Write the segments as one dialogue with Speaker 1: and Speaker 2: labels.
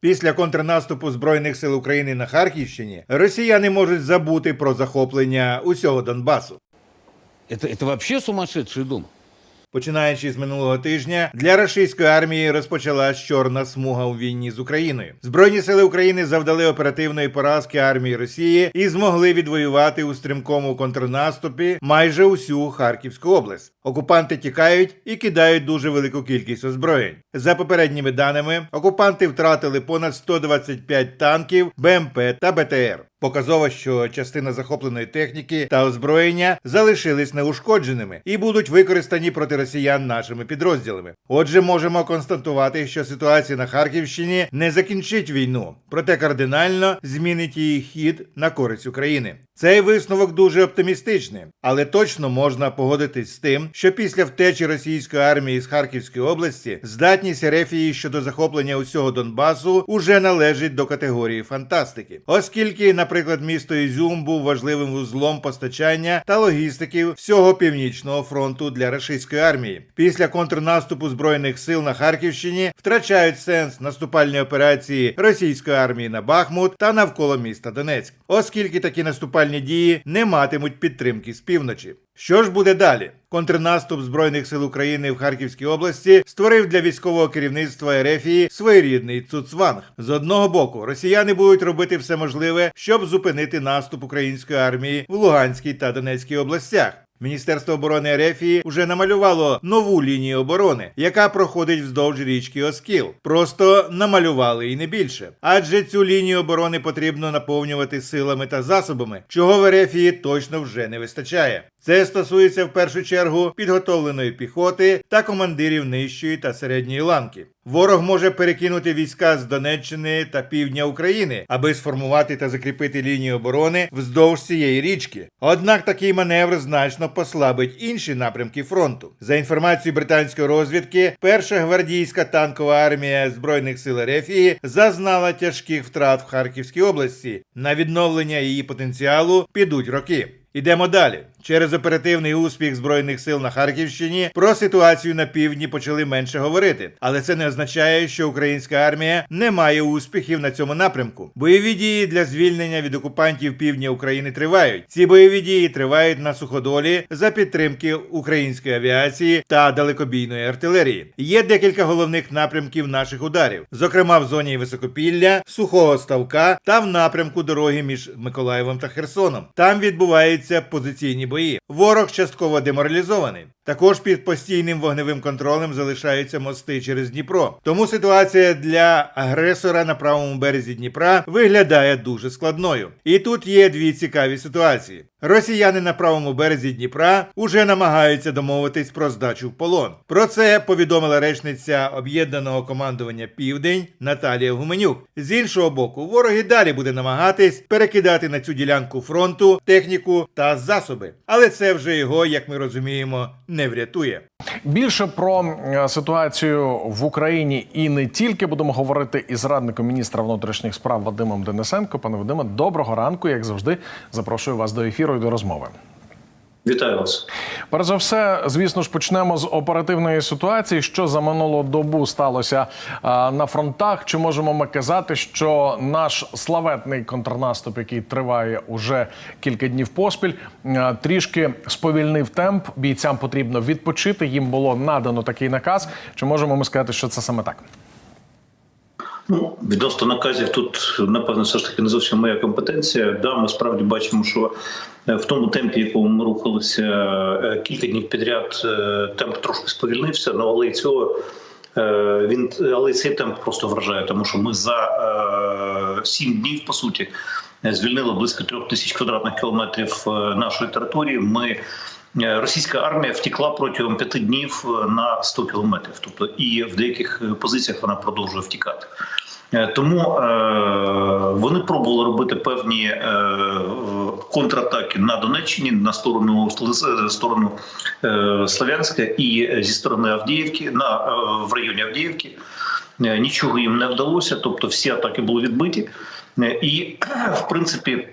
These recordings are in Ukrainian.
Speaker 1: Після контрнаступу збройних сил України на Харківщині росіяни можуть забути про захоплення усього Донбасу.
Speaker 2: Це, це взагалі сумасшедший дом.
Speaker 1: Починаючи з минулого тижня, для російської армії розпочалась чорна смуга у війні з Україною. Збройні сили України завдали оперативної поразки армії Росії і змогли відвоювати у стрімкому контрнаступі майже усю Харківську область. Окупанти тікають і кидають дуже велику кількість озброєнь. За попередніми даними, окупанти втратили понад 125 танків, БМП та БТР. Показово, що частина захопленої техніки та озброєння залишились неушкодженими і будуть використані проти росіян нашими підрозділами. Отже, можемо констатувати, що ситуація на Харківщині не закінчить війну, проте кардинально змінить її хід на користь України. Цей висновок дуже оптимістичний, але точно можна погодитись з тим, що після втечі російської армії з Харківської області здатність Ерефії щодо захоплення усього Донбасу уже належить до категорії фантастики, оскільки, наприклад, місто Ізюм був важливим вузлом постачання та логістики всього північного фронту для російської армії. Після контрнаступу збройних сил на Харківщині втрачають сенс наступальні операції російської армії на Бахмут та навколо міста Донецьк, оскільки такі наступальні дії не матимуть підтримки з півночі. Що ж буде далі? Контрнаступ збройних сил України в Харківській області створив для військового керівництва Ерефії своєрідний цуцванг. З одного боку, росіяни будуть робити все можливе, щоб зупинити наступ української армії в Луганській та Донецькій областях. Міністерство оборони Ерефії вже намалювало нову лінію оборони, яка проходить вздовж річки Оскіл. Просто намалювали і не більше. Адже цю лінію оборони потрібно наповнювати силами та засобами, чого в Ерефії точно вже не вистачає. Це стосується в першу чергу підготовленої піхоти та командирів нижчої та середньої ланки. Ворог може перекинути війська з Донеччини та півдня України, аби сформувати та закріпити лінію оборони вздовж цієї річки. Однак такий маневр значно послабить інші напрямки фронту. За інформацією британської розвідки, перша гвардійська танкова армія збройних сил Ерефії зазнала тяжких втрат в Харківській області. На відновлення її потенціалу підуть роки. Ідемо далі. Через оперативний успіх збройних сил на Харківщині про ситуацію на півдні почали менше говорити, але це не означає, що українська армія не має успіхів на цьому напрямку. Бойові дії для звільнення від окупантів півдня України тривають. Ці бойові дії тривають на суходолі за підтримки української авіації та далекобійної артилерії. Є декілька головних напрямків наших ударів, зокрема в зоні Високопілля, сухого ставка та в напрямку дороги між Миколаєвом та Херсоном. Там відбуваються позиційні бої. Ворог частково деморалізований. Також під постійним вогневим контролем залишаються мости через Дніпро. Тому ситуація для агресора на правому березі Дніпра виглядає дуже складною. І тут є дві цікаві ситуації. Росіяни на правому березі Дніпра уже намагаються домовитись про здачу в полон. Про це повідомила речниця об'єднаного командування Південь Наталія Гуменюк. З іншого боку, ворог і далі буде намагатись перекидати на цю ділянку фронту техніку та засоби. Але це вже його, як ми розуміємо, не врятує.
Speaker 3: Більше про ситуацію в Україні і не тільки будемо говорити із радником міністра внутрішніх справ Вадимом Денисенко. Пане Вадиме, доброго ранку. Як завжди, запрошую вас до ефіру і до розмови.
Speaker 4: Вітаю вас.
Speaker 3: Перш за все, звісно ж, почнемо з оперативної ситуації. Що за минулу добу сталося а, на фронтах? Чи можемо ми казати, що наш славетний контрнаступ, який триває уже кілька днів поспіль, а, трішки сповільнив темп. Бійцям потрібно відпочити. Їм було надано такий наказ. Чи можемо ми сказати, що це саме так?
Speaker 4: Ну, відносно наказів тут, напевно, все ж таки не зовсім моя компетенція. Да, ми справді бачимо, що е, в тому темпі, якому ми рухалися е, кілька днів підряд, е, темп трошки сповільнився, ну, але і цього. Він але цей темп просто вражає, тому що ми за сім днів по суті звільнили близько трьох тисяч квадратних кілометрів нашої території. Ми російська армія втекла протягом п'яти днів на 100 кілометрів. Тобто, і в деяких позиціях вона продовжує втікати. Е, Тому е, вони пробували робити певні е, контратаки на Донеччині на сторону сторону Слов'янська і зі сторони Авдіївки на в районі Авдіївки. Нічого їм не вдалося, тобто всі атаки були відбиті, і в принципі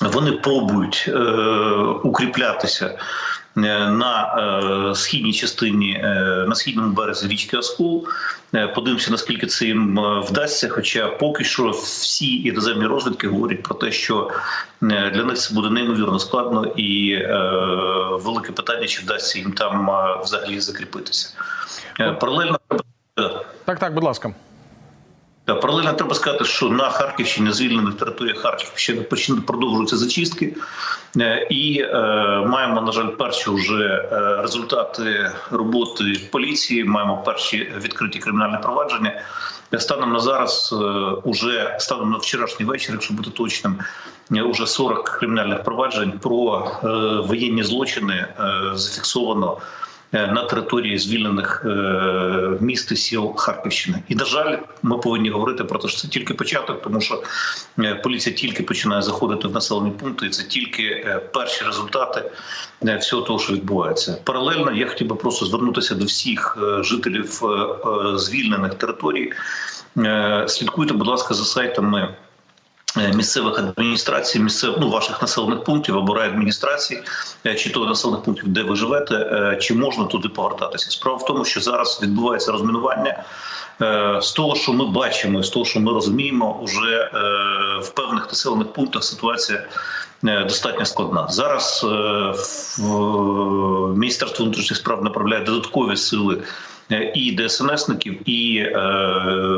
Speaker 4: вони пробують укріплятися на е, східній частині, е, на східному березі річки Оскол. Е, Подивимося, наскільки це їм е, вдасться. Хоча поки що всі іноземні розвідки говорять про те, що е, для них це буде неймовірно складно, і е, велике питання, чи вдасться їм там е, взагалі закріпитися. Е, Паралельно
Speaker 3: Так, так, будь ласка.
Speaker 4: Та паралельно треба сказати, що на Харківщині, звільнених територіях Харківщини почну- продовжуються зачистки, Е, і е, маємо, на жаль, перші вже е, результати роботи поліції. Маємо перші відкриті кримінальні провадження. Е, Станом на зараз, уже станом на вчорашній вечір, якщо бути точним, уже 40 кримінальних проваджень про е, воєнні злочини е, зафіксовано на території звільнених е, міст і сіл Харківщини. І на жаль, ми повинні говорити про те, що це тільки початок, тому що е, поліція тільки починає заходити в населені пункти, і це тільки е, перші результати е, всього того, що відбувається. Паралельно я хотів би просто звернутися до всіх е, жителів е, е, звільнених територій. Е, Слідкуйте, будь ласка, за сайтами. Е, Місцевих адміністрацій, місцев, ну, ваших населених пунктів або райадміністрацій, е, чи того населених пунктів, де ви живете, е, чи можна туди повертатися? Справа в тому, що зараз відбувається розмінування. З того, що ми бачимо, з того, що ми розуміємо, уже в певних населених пунктах ситуація достатньо складна. Зараз в Міністерство внутрішніх справ направляє додаткові сили і ДСНСників, і е,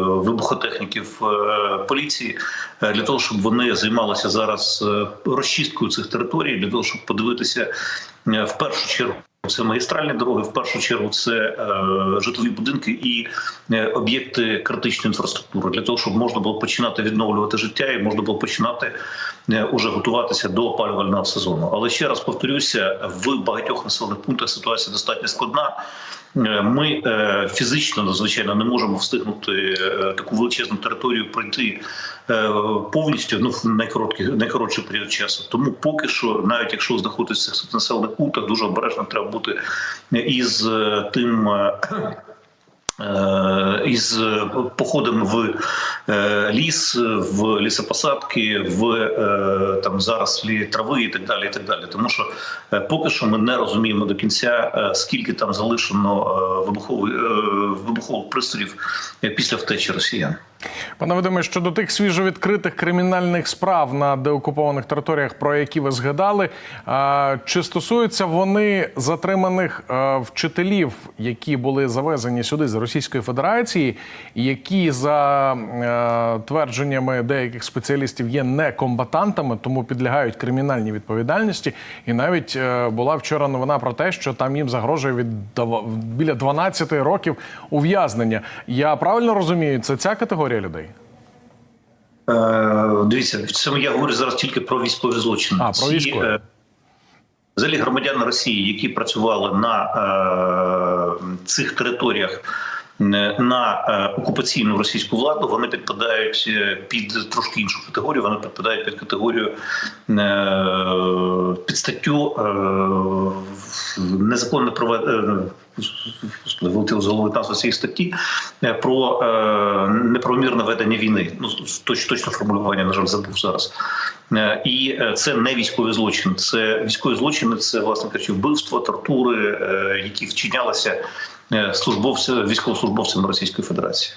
Speaker 4: вибухотехніків е, поліції е, для того, щоб вони займалися зараз е, розчисткою цих територій, для того, щоб подивитися е, в першу чергу. Це магістральні дороги, в першу чергу це е, житлові будинки і е, об'єкти критичної інфраструктури для того, щоб можна було починати відновлювати життя і можна було починати е, уже готуватися до опалювального сезону. Але ще раз повторюся, в багатьох населених пунктах ситуація достатньо складна. Е, Ми е, фізично надзвичайно не можемо встигнути е, таку величезну територію пройти повністю ну в найкороткий найкоротший період часу. Тому поки що, навіть якщо знаходитися в населених пунктах, дуже обережно треба бути із тим. Е, Із е, походом в е, ліс, в лісопосадки, в там зарослі трави і так далі. І так далі. Тому що поки що ми не розуміємо до кінця, скільки там залишено вибухових, вибухових пристроїв після втечі росіян.
Speaker 3: Пане Вадиме, щодо тих свіжовідкритих кримінальних справ на деокупованих територіях, про які ви згадали, чи стосуються вони затриманих вчителів, які були завезені сюди з Російської Федерації, які за твердженнями деяких спеціалістів є некомбатантами, тому підлягають кримінальній відповідальності. І навіть е, була вчора новина про те, що там їм загрожує від біля 12 років ув'язнення. Я правильно розумію, це ця категорія людей?
Speaker 4: Е, Дивіться, це я говорю зараз тільки про військові злочини.
Speaker 3: А, про
Speaker 4: Ці,
Speaker 3: військові.
Speaker 4: е, Взагалі громадяни Росії, які працювали на е, цих територіях на е, окупаційну російську владу, вони підпадають е, під трошки іншу категорію. Вони підпадають під категорію під статтю незаконне проведення. Вилетіло з голови назва цієї статті е, про е, неправомірне ведення війни. Ну точ, точно формулювання, на жаль, забув зараз. Е, І е, це не військові злочини. Це військові злочини, це власне кажучи, вбивства, тортури, які вчинялися службовцям службовцями військовослужбовцями Російської Федерації.